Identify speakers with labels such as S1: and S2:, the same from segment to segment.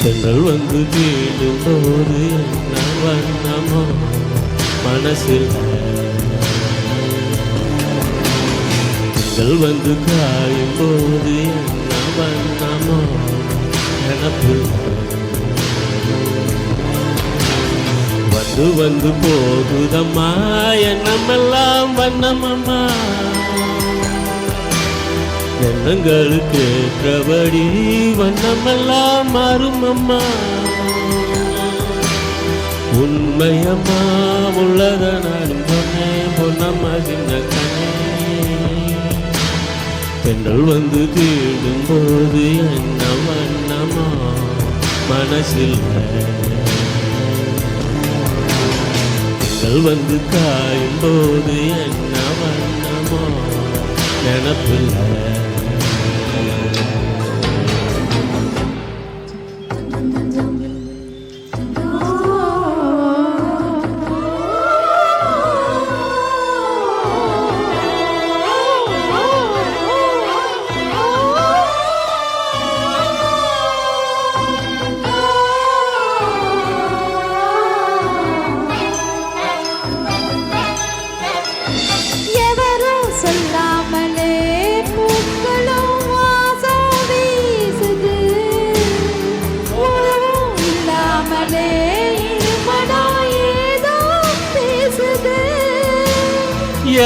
S1: தானம்
S2: வந்து தீண்டும் போது என்ன வண்ணமோ மனசில் பெண்கள் வந்து காயும் போது என்ன வண்ணமோ நினப்பில் வந்து வந்து போகுதம்மா என்னமெல்லாம் வண்ணமம்மா? எண்ணங்களுக்கு ஏற்றபடி வண்ணமெல்லாம் மாறும் அம்மா. உண்மையம்மா உள்ளத நானும் சொன்னேன் பொன்னம்மா சின்ன கண்ணே. பெண்கள் வந்து தீண்டும் போது என்ன வண்ணமா மனசில் பெண்கள் வந்து காயும் போது என்ன வண்ணமா நினப்பில்லை.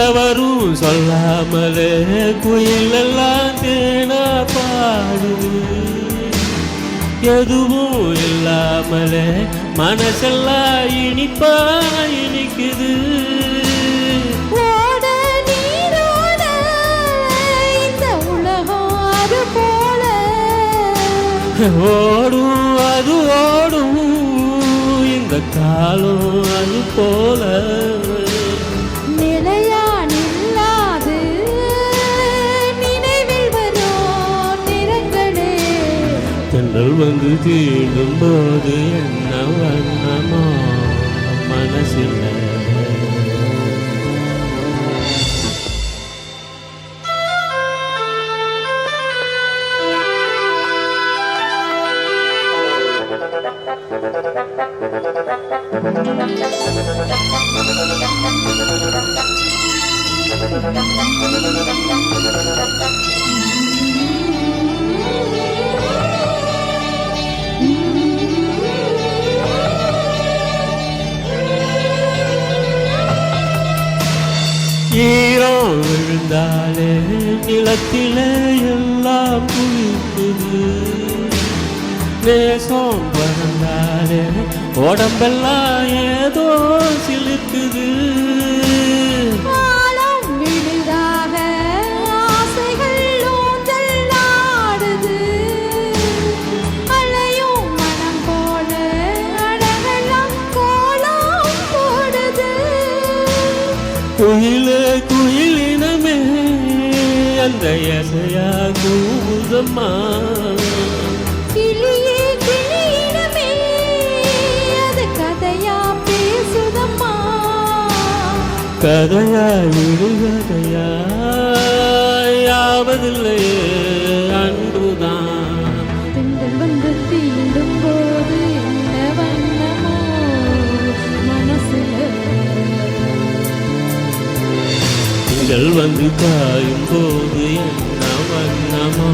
S1: எவரும் சொல்லாமலே
S2: குயிலெல்லாம் தேனா பாடுது. எதுவும் இல்லாமலே மனசெல்லாம் இனிப்பா இனிக்குது ஓடும் அது ஓடும் இந்த காலம் அது போல. வந்து தீண்டும் போது என்ன வண்ணமோ மனசில் ஈரம் விழுந்தாலே நிலத்திலே எல்லாம் குளிக்குது நேசம் பறந்தாலே உடம்பெல்லாம் ஏதோ சிலுக்குது
S1: ஆழம்
S2: அந்த எசையா கூதம்மா
S1: கிளியே கிளியிடமே அது கதையா பேசுதம்மா.
S2: கதையா? யாவதில்லையே அன்புதான். திங்கள் வந்து காயும் போது என்ன வண்ணமோ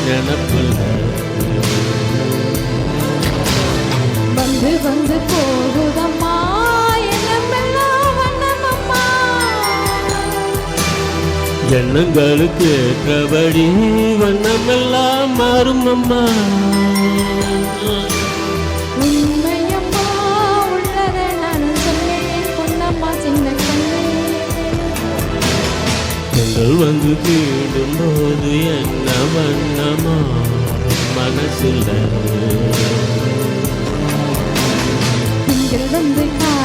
S2: நினப்பில்
S1: வந்து வந்து போகுதம்மா
S2: எண்ணங்களுக்கு ஏற்றபடி வண்ணமெல்லாம் மாறும் அம்மா. உறங்கு தேடும் போது என்ன வண்ணமா மனசில்
S1: வந்து கா